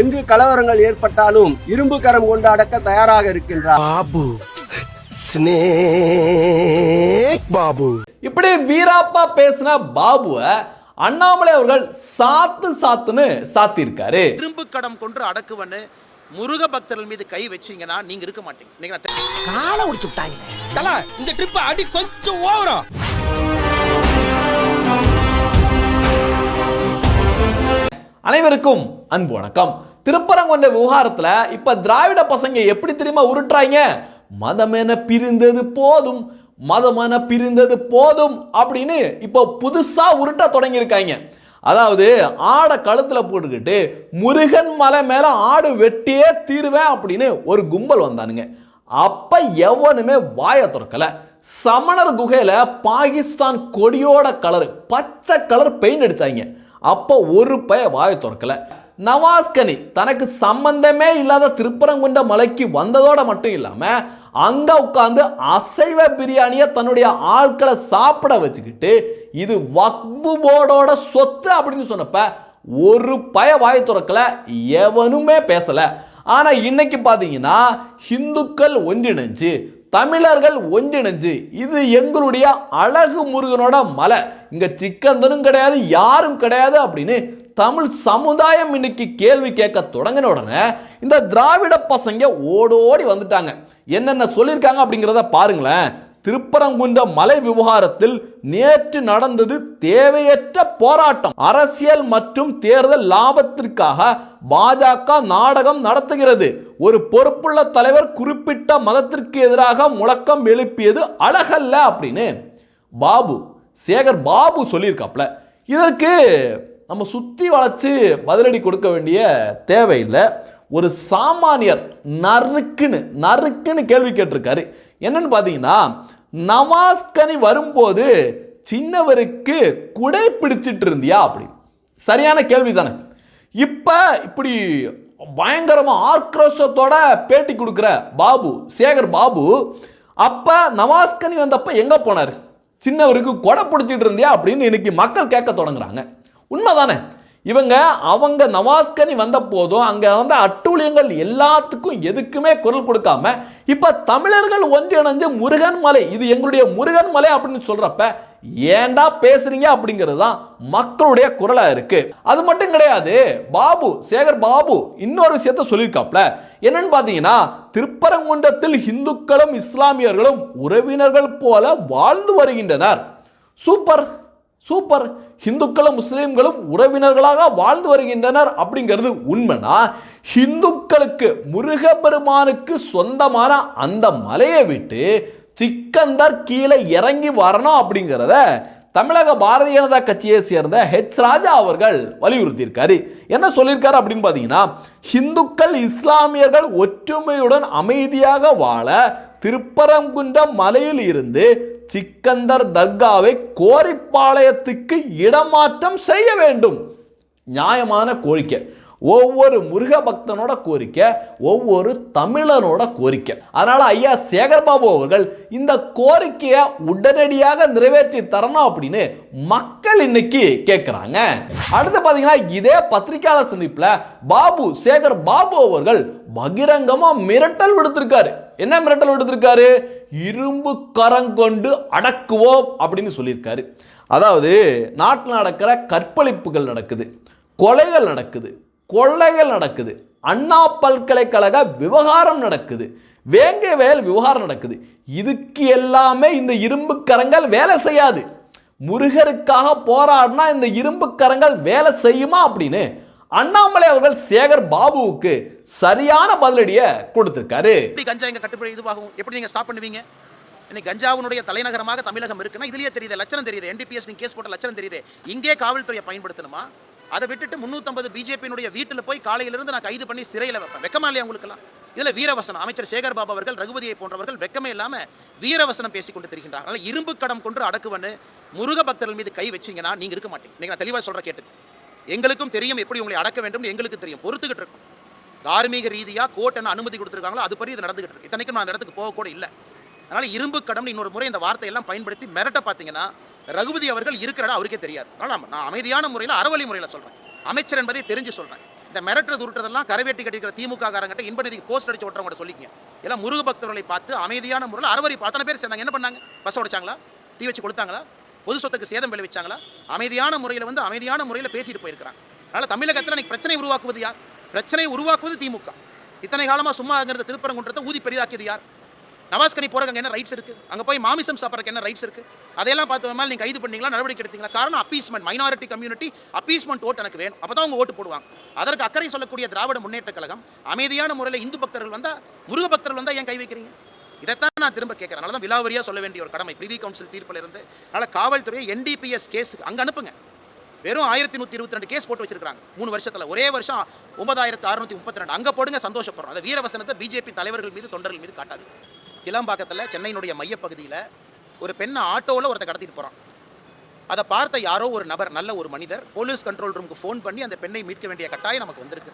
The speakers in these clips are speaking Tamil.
எங்கு கலவரங்கள் ஏற்பட்டாலும் இரும்பு கரம் கொண்டு அடக்க தயாராக இருக்கின்றார். பாபு. பாபு. இப்படி வீராப்பா பேசின பாபுவை அண்ணாமலை அவர்கள் சாத்து சாத்துன்னு சாத்தியிருக்காரு. இரும்பு கடம் கொன்று அடக்குவன்னு முருக பக்தர்கள் மீது கை வச்சீங்கன்னா நீங்க இருக்க மாட்டீங்க. காலை உடிச்சு விட்டாங்க. தல இந்த ட்ரிப் அடி கொஞ்சம் ஓவரா. அனைவருக்கும் அன்பு வணக்கம். திருப்பரங்கொண்ட விவகாரத்தில் இப்போ திராவிட பசங்க எப்படி தெரியுமா உருட்டுறாங்க? மதமென பிரிந்தது போதும் மதமென பிரிந்தது போதும் அப்படின்னு இப்போ புதுசாக உருட்ட தொடங்கியிருக்காங்க. அதாவது ஆடை கழுத்தில் போட்டுக்கிட்டு முருகன் மலை மேலே ஆடு வெட்டியே தீருவேன் அப்படின்னு ஒரு கும்பல் வந்தானுங்க. அப்போ எவனுமே வாயை திறக்கல. சமணர் குகையில் பாகிஸ்தான் கொடியோட கலர் பச்சை கலர் பெயிண்ட் அடித்தாங்க அப்போ ஒரு பய வாயை திறக்கலை. நவாஸ்கனி தனக்கு சம்பந்தமே இல்லாத திருப்பரங்குன்ற மலைக்கு வந்ததோட மட்டும் இல்லாமல் அங்கே உட்காந்து அசைவ பிரியாணியை தன்னுடைய ஆட்களை சாப்பிட வச்சுக்கிட்டு இது வக்பு போர்டோட சொத்து அப்படின்னு சொன்னப்ப ஒரு பய வாய் திறக்கல எவனுமே பேசலை. ஆனால் இன்னைக்கு பார்த்தீங்கன்னா இந்துக்கள் ஒன்றிணைஞ்சு தமிழர்கள் ஒன்றிணைஞ்சு இது எங்களுடைய அழகு முருகனோட மலை. இங்க சிக்கந்தனும் கிடையாது யாரும் கிடையாது அப்படின்னு தமிழ் சமுதாயம் இன்னைக்கு கேள்வி கேட்க தொடங்கின உடனே இந்த திராவிட பசங்க ஓடோடி வந்துட்டாங்க. என்னென்ன சொல்லியிருக்காங்க அப்படிங்கிறத பாருங்களேன். திருப்பரங்குன்ற மலை விவகாரத்தில் நேற்று நடந்தது தேவையற்ற போராட்டம். அரசியல் மற்றும் தேர்தல் லாபத்திற்காக பாஜக நாடகம் நடத்துகிறது. ஒரு பொறுப்புள்ள தலைவர் குறிப்பிட்ட மதத்திற்கு எதிராக முழக்கம் எழுப்பியது அழகல்ல அப்படின்னு பாபு சேகர் பாபு சொல்லியிருக்காப்ல. இதற்கு நம்ம சுத்தி வளைச்சு பதிலடி கொடுக்க வேண்டிய தேவையில்லை. ஒரு சாமானியர் நறுக்குன்னு நறுக்குன்னு கேள்வி கேட்டிருக்காரு. என்னன்னு பார்த்தீங்கன்னா நமாஸ்கனி வரும்போது சின்னவருக்கு குடை பிடிச்சிட்டு இருந்தியா அப்படி சரியான கேள்வி தானே இப்போ இப்படி பயங்கரமாக ஆக்ரோஷத்தோட பேட்டி கொடுக்குற பாபு சேகர் பாபு அப்போ நவாஸ்கனி வந்தப்போ எங்கே போனார்? சின்னவருக்கு கொடை பிடிச்சிட்டு இருந்தியா அப்படின்னு இன்னைக்கு மக்கள் கேட்க தொடங்குறாங்க. உண்மைதானே? இவங்க அவங்க நவாஸ்கனி வந்த போதும் அங்க வந்த அட்டூழியங்கள் எல்லாத்துக்கும் எதுக்குமே குரல் கொடுக்காம இப்ப தமிழர்கள் ஒன்றிணைஞ்சு முருகன் மலை இது எங்களுடைய முருகன் மலை அப்படின்னு சொல்றப்ப ஏண்டா பேசுறீங்க அப்படிங்கிறது தான் மக்களுடைய குரலா இருக்கு. அது மட்டும் கிடையாது பாபு சேகர் பாபு இன்னொரு விஷயத்த சொல்லியிருக்காப்ல. என்னன்னு பாத்தீங்கன்னா திருப்பரங்குன்றத்தில் இந்துக்களும் இஸ்லாமியர்களும் உறவினர்கள் போல வாழ்ந்து வருகின்றனர். சூப்பர். சூப்பர். இந்துக்களும் முஸ்லீம்களும் உறவினர்களாக வாழ்ந்து வருகின்றனர் அப்படிங்கிறது உண்மைனா இந்துக்களுக்கு முருகப்பெருமானுக்கு சொந்தமான அந்த மலையை விட்டு சிக்கந்தர் கீழே இறங்கி வரணும் அப்படிங்கிறத தமிழக பாரதிய ஜனதா கட்சியை சேர்ந்த ஹெச் ராஜா அவர்கள் வலியுறுத்தியிருக்காரு. என்ன சொல்லியிருக்காரு அப்படின்னு பார்த்தீங்கன்னா இந்துக்கள் இஸ்லாமியர்கள் ஒற்றுமையுடன் அமைதியாக வாழ திருப்பரங்குன்றம் மலையில் இருந்து சிக்கந்தர் தர்காவை கோரிப்பாளையத்துக்கு இடமாற்றம் செய்ய வேண்டும். நியாயமான கோரிக்கை. ஒவ்வொரு முருக பக்தனோட கோரிக்கை ஒவ்வொரு தமிழனோட கோரிக்கை. அதனால ஐயா சேகர்பாபு அவர்கள் இந்த கோரிக்கையை உடனடியாக நிறைவேற்றி தரணும் அப்படின்னு மக்கள் இன்னைக்கு கேட்குறாங்க அடுத்து பார்த்தீங்கன்னா இதே பத்திரிகையாளர் சந்திப்பில் பாபு சேகர் பாபு அவர்கள் பகிரங்கமாக மிரட்டல் விடுத்திருக்காரு. என்ன மிரட்டல் விடுத்திருக்காரு? இரும்பு கரங்கொண்டு அடக்குவோம் அப்படின்னு சொல்லியிருக்காரு. அதாவது நாட்டில் நடக்கிற கற்பழிப்புகள் நடக்குது கொலைகள் நடக்குது கொள்ளைகள் நடக்குது. அண்ணா பல்கலைக்கழக விவகாரம் நடக்குது. வேங்கை வேல் விவகாரம் நடக்குது. இதுக்கு எல்லாமே இந்த இரும்பு கரங்கள் வேலை செய்யாது. முருகருக்காக போராடினா இந்த இரும்பு கரங்கள் வேலை செய்யுமா அப்படின்னு அண்ணாமலை அவர்கள் சேகர் பாபுவுக்கு சரியான பதிலடியை கொடுத்திருக்காரு. எப்படி கஞ்சா எங்க கட்டுப்படி இதுவாகும்? எப்படி நீங்க ஸ்டாப் பண்ணுவீங்க? இன்னைக்கு கஞ்சாவுடைய தலைநகரமாக தமிழகம் இருக்குன்னா இதுலயே தெரியுது லட்சணம் தெரியுது. என்டிபிஎஸ் நீங்க கேஸ் போட்ட லட்சணம் தெரியுது. இங்கே காவல்துறையை பயன்படுத்தணுமா? அதை விட்டுட்டு முன்னூத்தம்பது பிஜேபியினுடைய வீட்டில் போய் காலையிலிருந்து நான் கைது பண்ணி சிறையில் வைப்பேன். வெக்கமா இல்லையா உங்களுக்குலாம் இதில் வீரவசனம். அமைச்சர் சேகர் பாபு அவர்கள் ரகுபதியை போன்றவர்கள் வெக்கமே இல்லாமல் வீரவசனம் பேசிக்கொண்டு கொண்டு தெரிகின்றார். இரும்பு கடம் கொண்டு அடக்குவன்னு முருக பக்தர்கள் மீது கை வச்சிங்கன்னா நீங்கள் இருக்க மாட்டீங்க. நீங்கள் நான் தெளிவாக சொல்கிற கேட்டு எங்களுக்கும் தெரியும் எப்படி உங்களை அடக்க வேண்டும் எங்களுக்கு தெரியும். பொறுத்துக்கிட்டு இருக்கும். தார்மீக ரீதியாக கோர்ட் என்ன அனுமதி கொடுத்துருக்காங்களோ அது படி இது நடந்துகிட்டு இருக்கு. இத்தனைக்கும் நான் அந்த இடத்துக்கு போக கூட இல்லை. அதனால் இரும்பு கடம் இன்னொரு முறை இந்த வார்த்தையெல்லாம் பயன்படுத்தி மிரட்ட பார்த்தீங்கன்னா ரகுபதி அவர்கள் இருக்கிறடா அவருக்கே தெரியாது. ஆனால் நான் நான் அமைதியான முறையில் அறவழி முறையில் சொல்றேன். அமைச்சர் என்பதை தெரிஞ்சு சொல்றேன். இந்த மிரட்டுறது உருட்டுறதெல்லாம் கரவேட்டி கட்டிக்கிற திமுக காரங்கிட்ட இன்பநிதிக்கு போஸ்ட் அடிச்சு ஓட்டுறவங்க சொல்லிக்கங்க. எல்லாம் முருக பக்தர்களை பார்த்து அமைதியான முறையில் அறுவரி அத்தனை பேர் சேர்ந்தாங்க. என்ன பண்ணாங்க? பஸ் உடைச்சாங்களா தீ வச்சு கொடுத்தாங்களா பொது சொத்துக்கு சேதம் விளைவிச்சாங்களா? அமைதியான முறையில் வந்து அமைதியான முறையில் பேசிட்டு போயிருக்கிறாங்க. அதனால் தமிழகத்தில் இன்னைக்கு பிரச்சனை உருவாக்குவது யார்? பிரச்சனை உருவாக்குவது திமுக. இத்தனை காலமாக சும்மா இருக்கிற திருப்பரங்குன்றத்தை ஊதி பெரிதாக்கியது யார்? நவாஸ்கனி போறதுக்கு என்ன ரைட்ஸ் இருக்கு? அங்கே போய் மாமிசம் சாப்பிட்றதுக்கு என்ன ரைட்ஸ் இருக்கு? அதையெல்லாம் பார்த்து மேலே நீங்கள் கைது பண்ணீங்களா நடவடிக்கை எடுத்தீங்களா? காரணம் அப்பீஸ்மெண்ட் மைனாரிட்டி கம்யூனிட்டி அப்பீஸ்மெண்ட் ஓட்டு எனக்கு வேணும். அப்பதான் அவங்க ஓட்டு போடுவாங்க. அதற்கு அக்கறை சொல்லக்கூடிய திராவிட முன்னேற்ற கழகம் அமைதியான முறையில் இந்து பக்தர்கள் வந்தால் முருக பக்தர்கள் வந்தால் ஏன் கை வைக்கிறீங்க? இதைத்தான் நான் திரும்ப கேட்குறேன். அதனால தான் விலாவரியாக சொல்ல வேண்டிய ஒரு கடமை. பிரிவி கவுன்சில் தீர்ப்பில் இருந்து அதனால் காவல்துறையை என்டிபிஎஸ் கேஸுக்கு அங்கே அனுப்புங்க. வெறும் ஆயிரத்தி நூற்றி இருபத்தி ரெண்டு கேஸ் போட்டு வச்சிருக்காங்க மூணு வருஷத்தில். ஒரே வருஷம் ஒன்பதாயிரத்து அறுநூத்தி முப்பத்தி ரெண்டு. அங்கே போடுங்க சந்தோஷப்படுறோம். அந்த வீரவசனத்தை பிஜேபி தலைவர்கள் மீது தொண்டர்கள் மீது காட்டாது கிளாம்பாக்கத்தில் சென்னையினுடைய மையப்பகுதியில் ஒரு பெண்ணை ஆட்டோவில் ஒருத்தர் கடத்திட்டு போகிறான் அதை பார்த்த யாரோ ஒரு நபர் நல்ல ஒரு மனிதர் போலீஸ் கண்ட்ரோல் ரூமுக்கு ஃபோன் பண்ணி அந்த பெண்ணை மீட்க வேண்டிய கட்டாயம் நமக்கு வந்திருக்கு.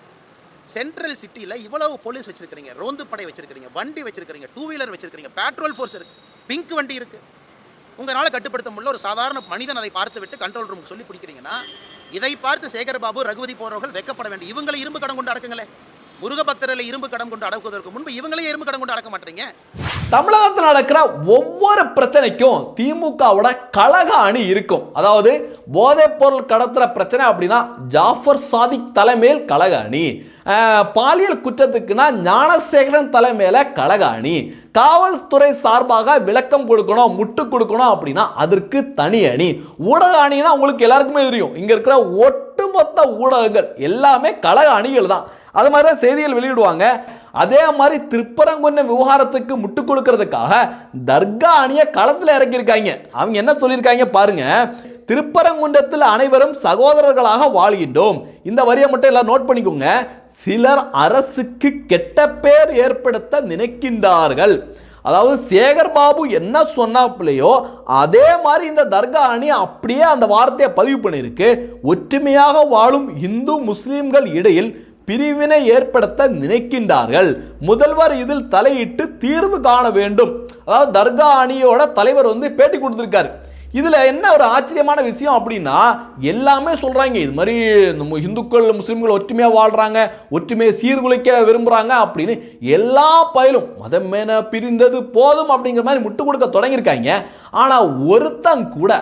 சென்ட்ரல் சிட்டியில் இவ்வளவு போலீஸ் வச்சுருக்கிறீங்க ரோந்து படை வச்சுருக்கிறீங்க வண்டி வச்சுருக்கிறீங்க டூ வீலர் வச்சுருக்கிறீங்க பெட்ரோல் ஃபோர்ஸ் இருக்குது பிங்க் வண்டி இருக்குது உங்களால் கட்டுப்படுத்த முடியல ஒரு சாதாரண மனிதன் அதை பார்த்து விட்டு கண்ட்ரோல் ரூமுக்கு சொல்லி பிடிக்கிறீங்கன்னா இதை பார்த்து சேகர்பாபு ரகுபதி போன்றவர்கள் வெக்கப்பட வேண்டும் இவங்களை இரும்பு கடன் கொண்டு அடக்குங்களே. முருக இரும்பு கடன் கொண்டு அடக்குவதற்கு முன்பு இவங்களே இரும்பு கடன் கொண்டு அடக்க மாட்டீங்க. தமிழகத்தில் நடக்கிற ஒவ்வொரு பிரச்சனைக்கும் திமுகவோட கழக அணி இருக்கும். அதாவது போதைப் பொருள் கடத்துற பிரச்சனை அப்படின்னா ஜாஃபர் சாதிக் தலைமையில் கழக அணி. பாலியல் குற்றத்துக்குன்னா ஞானசேகரன் தலைமையில கழக அணி. காவல்துறை சார்பாக விளக்கம் கொடுக்கணும் முட்டு கொடுக்கணும் அப்படின்னா அதற்கு தனி அணி. ஊடக அணினா உங்களுக்கு எல்லாருக்குமே தெரியும். இங்க இருக்கிற ஒட்டுமொத்த ஊடகங்கள் எல்லாமே கழக அணிகள் தான். அது மாதிரி தான் செய்திகள் வெளியிடுவாங்க. அதே மாதிரி திருப்பரங்குன்றம் விவகாரத்துக்கு முட்டு கொடுக்கறதுக்காக தர்கா அணியை களத்தில் இறக்கியிருக்காங்க. அவங்க என்ன சொல்லியிருக்காங்க பாருங்க. திருப்பரங்குன்றத்தில் அனைவரும் சகோதரர்களாக வாழ்கின்றோம். இந்த வரியை மட்டும் எல்லாம் நோட் பண்ணிக்கோங்க. சிலர் அரசுக்கு கெட்ட பேர் ஏற்படுத்த நினைக்கின்றார்கள். அதாவது சேகர் பாபு என்ன சொன்னாப்புலையோ அதே மாதிரி இந்த தர்கா அணி அப்படியே அந்த வார்த்தையை பதிவு பண்ணியிருக்கு. ஒற்றுமையாக வாழும் இந்து முஸ்லீம்கள் இடையில் பிரிவினை ஏற்படுத்த நினைக்கின்றார்கள். முதல்வர் இதில் தலையிட்டு தீர்வு காண வேண்டும். அதாவது தர்கா அணியோட தலைவர் வந்து பேட்டி கொடுத்துருக்காரு. இதில் என்ன ஒரு ஆச்சரியமான விஷயம் அப்படின்னா எல்லாமே சொல்கிறாங்க இது மாதிரி நம்ம இந்துக்கள் முஸ்லீம்கள் ஒற்றுமையாக வாழ்கிறாங்க ஒற்றுமையை சீர்குலைக்க விரும்புகிறாங்க அப்படின்னு எல்லா பயிலும் மேன பிரிந்தது போதும் அப்படிங்கிற மாதிரி முட்டு கொடுக்க தொடங்கியிருக்காங்க. ஆனால் ஒருத்தன் கூட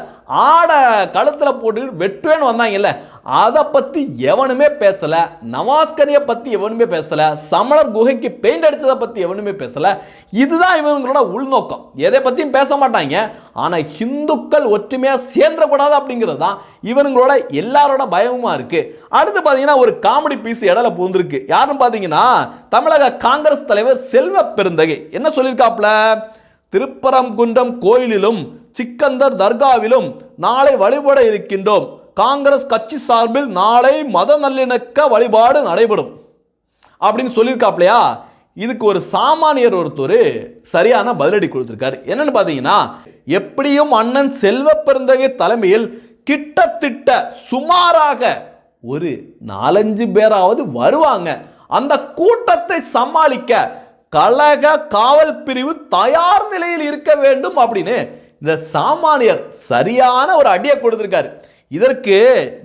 ஆடை கழுத்தில் போட்டு வெட்டுவேன்னு வந்தாங்கல்ல அதை பற்றி எவனுமே பேசலை நவாஸ்கரியை பற்றி எவனுமே பேசலை சமணர் குகைக்கு பெயிண்ட் அடித்ததை பற்றி எவனுமே பேசலை. இதுதான் இவங்களோட உள்நோக்கம். எதை பற்றியும் பேச மாட்டாங்க. ஆனால் இந்துக்கள் ஒற்றுமையாக சேர்ந்துடக்கூடாது அப்படிங்கிறது தான் இவங்களோட எல்லாரோட பயமுமா இருக்குது அடுத்து பார்த்தீங்கன்னா ஒரு காமெடி பீஸ் இடல பூந்துருக்கு யாருன்னு பார்த்தீங்கன்னா தமிழக காங்கிரஸ் தலைவர் செல்வ பெருந்தகை. என்ன சொல்லியிருக்காப்ல திருப்பரங்குன்றம் கோயிலிலும் சிக்கந்தர் தர்காவிலும் நாளை வழிபட இருக்கின்றோம். காங்கிரஸ் கட்சி சார்பில் நாளை மத நல்லிணக்க வழிபாடு நடைபெறும். அப்படின்னு சொல்லியிருக்காப்லையா? இதுக்கு ஒரு சாமானியர் ஒருத்தர் சரியான பதிலடி கொடுத்துருக்காரு. என்னன்னு பார்த்தீங்கன்னா எப்படியும் அண்ணன் செல்வ பெருந்தகை தலைமையில் கிட்டத்தட்ட சுமாராக ஒரு நாலஞ்சு பேராவது வருவாங்க. அந்த கூட்டத்தை சமாளிக்க கழக காவல் பிரிவு தயார் நிலையில் இருக்க வேண்டும் அப்படின்னு இந்த சாமானியர் சரியான ஒரு அடியை கொடுத்துருக்காரு. இதற்கு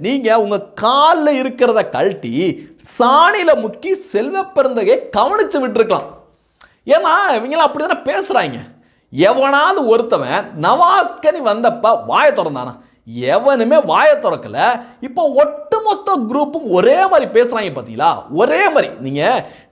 நீங்கள் உங்க காலில் இருக்கிறத கழட்டி சாணியில முக்கி செல்வ பெருந்தகை கவனிச்சு விட்டுருக்கலாம். ஏன்னா இவங்கெல்லாம் அப்படி தானே பேசுகிறாங்க எவனாவது ஒருத்தவன் நவாஸ்கனி வந்தப்ப வாயை திறந்தானா? எவனுமே வாயை திறக்கல. இப்போ ஒட்டுமொத்த குரூப்பும் ஒரே மாதிரி பேசுகிறாங்க பார்த்தீங்களா ஒரே மாதிரி. நீங்க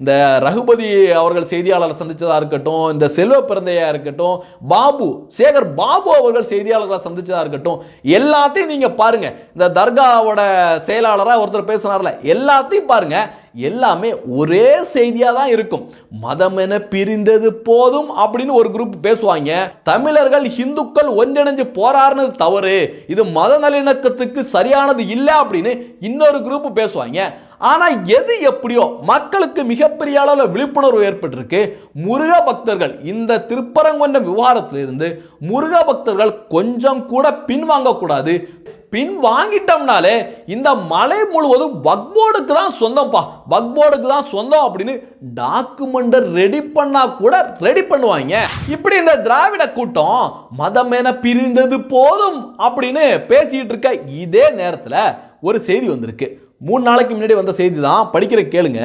இந்த ரகுபதி அவர்கள் செய்தியாளரை சந்தித்ததாக இருக்கட்டும் இந்த செல்வ பிறந்தையா இருக்கட்டும் பாபு சேகர் பாபு அவர்கள் செய்தியாளர்களை சந்தித்ததாக இருக்கட்டும் எல்லாத்தையும் நீங்கள் பாருங்க. இந்த தர்காவோட செயலாளராக ஒருத்தர் பேசுனார்ல எல்லாத்தையும் பாருங்க. எல்லாமே ஒரே செய்தியாக தான் இருக்கும். மதம் என பிரிந்தது போதும் அப்படின்னு ஒரு குரூப் பேசுவாங்க. தமிழர்கள் இந்துக்கள் ஒன்றிணைஞ்சு போராடுனது தவறு. இது மத நல்லிணக்கத்துக்கு சரியானது இல்லை அப்படின்னு இன்னொரு குரூப் பேசுவாங்க. ஆனால் எது எப்படியோ மக்களுக்கு மிகப்பெரிய அளவில் விழிப்புணர்வு ஏற்பட்டிருக்கு. முருக பக்தர்கள் இந்த திருப்பரங்கொண்ட விவகாரத்திலிருந்து முருக பக்தர்கள் கொஞ்சம் கூட பின்வாங்கக்கூடாது. பின் வாங்கிட்டோம்னாலே இந்த மலை முழுவதும் வக்போர்டுக்கு தான் சொந்தம்ப்பா. வக்போர்டுக்கு தான் சொந்தம் அப்படின்னு டாக்குமெண்ட்டை ரெடி பண்ணா கூட ரெடி பண்ணுவாங்க. இப்படி இந்த திராவிட கூட்டம் மதம் என பிரிந்தது போதும் அப்படின்னு பேசிட்டு இருக்க இதே நேரத்தில் ஒரு செய்தி வந்திருக்கு. மூணு நாளைக்கு முன்னாடி வந்த செய்தி தான் படிக்கிற கேளுங்க.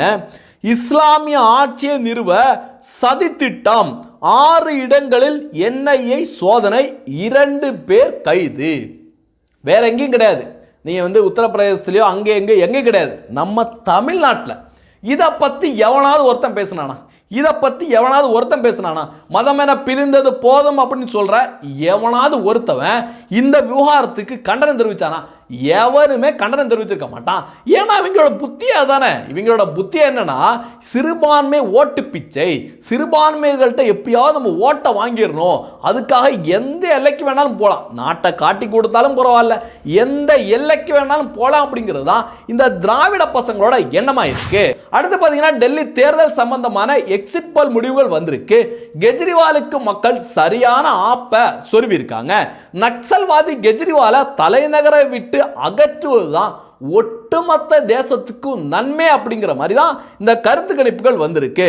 இஸ்லாமிய ஆட்சியை நிறுவ சதித்திட்டம் ஆறு இடங்களில் என்ஐஏ சோதனை இரண்டு பேர் கைது. வேற எங்கேயும் கிடையாது. நீங்கள் வந்து உத்தரப்பிரதேசத்துலையோ அங்கே எங்கே எங்கேயும் கிடையாது. நம்ம தமிழ்நாட்டில் இதை பற்றி எவனாவது ஒருத்தன் பேசுனானா? இதை பற்றி எவனாவது ஒருத்தன் பேசுனானா? மதம் என பிரிந்தது போதும் அப்படின்னு சொல்கிற எவனாவது ஒருத்தவன் இந்த விவகாரத்துக்கு கண்டனம் தெரிவிச்சானா? எவருமே கண்டனம் தெரிவிச்சிருக்க மாட்டான். ஏன்னா இவங்களோட புத்தியா தானே இவங்களோட புத்தி என்னன்னா சிறுபான்மை ஓட்டு பிச்சை. சிறுபான்மைகள்கிட்ட எப்பயாவது நம்ம ஓட்டை வாங்கிடணும். அதுக்காக எந்த எல்லைக்கு வேணாலும் போகலாம் நாட்டை காட்டி கொடுத்தாலும் பரவாயில்ல. எந்த எல்லைக்கு வேணாலும் போகலாம் அப்படிங்கிறது தான் இந்த திராவிட பசங்களோட எண்ணமா இருக்கு. அடுத்து பார்த்தீங்கன்னா டெல்லி தேர்தல் சம்பந்தமான எக்ஸிட் போல் முடிவுகள் வந்திருக்கு. கெஜ்ரிவாலுக்கு மக்கள் சரியான ஆப்பை சொருவிருக்காங்க நக்சல்வாதி கெஜ்ரிவாலை தலைநகரை விட்டு அகற்றுவது தான் ஒட்டுமொத்த தேசத்துக்கும் நன்மை அப்படிங்கிற மாதிரி தான் இந்த கருத்து கணிப்புகள் வந்திருக்கு.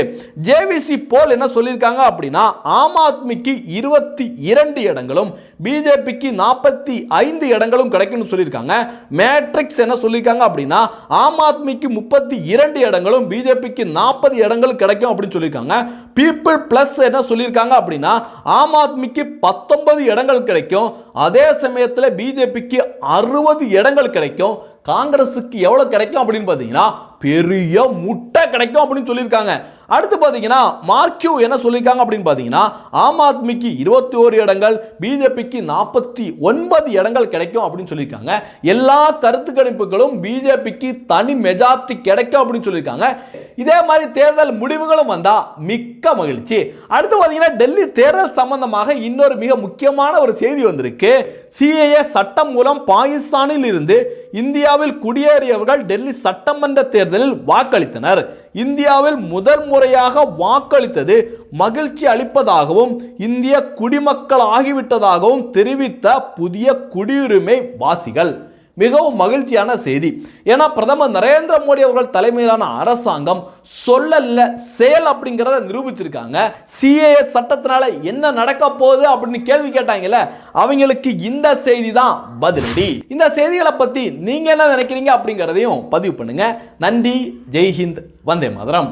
ஜேவிசி போல் என்ன சொல்லியிருக்காங்க அப்படின்னா ஆம் ஆத்மிக்கு இருபத்தி இரண்டு இடங்களும் பிஜேபிக்கு நாற்பத்தி ஐந்து இடங்களும் கிடைக்கும்னு சொல்லியிருக்காங்க. மேட்ரிக்ஸ் என்ன சொல்லியிருக்காங்க அப்படின்னா ஆம் ஆத்மிக்கு முப்பத்தி இரண்டு இடங்களும் பிஜேபிக்கு நாற்பது இடங்கள் கிடைக்கும் அப்படின்னு சொல்லியிருக்காங்க. பீப்புள் பிளஸ் என்ன சொல்லியிருக்காங்க அப்படின்னா ஆம் ஆத்மிக்கு பத்தொன்பது இடங்கள் கிடைக்கும். அதே சமயத்தில் பிஜேபிக்கு அறுபது இடங்கள் கிடைக்கும். காங்கிரஸுக்கு எவ்வளோ கிடைக்கும் அப்படின்னு பார்த்தீங்கன்னா பெரிய முட்டை கிடைக்கும் அப்படின்னு சொல்லியிருக்காங்க. அடுத்து பார்த்தீங்கன்னா மார்க்யூ என்ன சொல்லியிருக்காங்க அப்படின்னு பார்த்தீங்கன்னா ஆம் ஆத்மிக்கு இருபத்தி ஓரு இடங்கள் பிஜேபிக்கு நாற்பத்தி ஒன்பது இடங்கள் கிடைக்கும் அப்படின்னு சொல்லியிருக்காங்க. எல்லா கருத்து கணிப்புகளும் பிஜேபிக்கு தனி மெஜாரிட்டி கிடைக்கும் அப்படின்னு சொல்லியிருக்காங்க. இதே மாதிரி தேர்தல் முடிவுகளும் வந்தால் மிக்க மகிழ்ச்சி. அடுத்து பார்த்தீங்கன்னா டெல்லி தேர்தல் சம்பந்தமாக இன்னொரு மிக முக்கியமான ஒரு செய்தி வந்திருக்கு. சிஏஏ சட்டம் மூலம் பாகிஸ்தானில் இருந்து இந்தியாவில் குடியேறியவர்கள் டெல்லி சட்டமன்ற தேர்தலில் வாக்களித்தனர். இந்தியாவில் முதல் முறையாக வாக்களித்தது மகிழ்ச்சி அளிப்பதாகவும் இந்திய குடிமக்கள் ஆகிவிட்டதாகவும் தெரிவித்த புதிய குடியுரிமை வாசிகள். மிகவும் மகிழ்ச்சியான செய்தி. ஏன்னா பிரதமர் நரேந்திர மோடி அவர்கள் தலைமையிலான அரசாங்கம் சொல்லல செயல் அப்படிங்கிறத நிரூபிச்சிருக்காங்க. சிஏஎஸ் சட்டத்தினால என்ன நடக்க போகுது அப்படின்னு கேள்வி கேட்டாங்கல்ல அவங்களுக்கு இந்த செய்தி தான் பதிலடி. இந்த செய்திகளை பத்தி நீங்க என்ன நினைக்கிறீங்க அப்படிங்கிறதையும் பதிவு பண்ணுங்க. நன்றி ஜெய்ஹிந்த் வந்தே மதுரம்.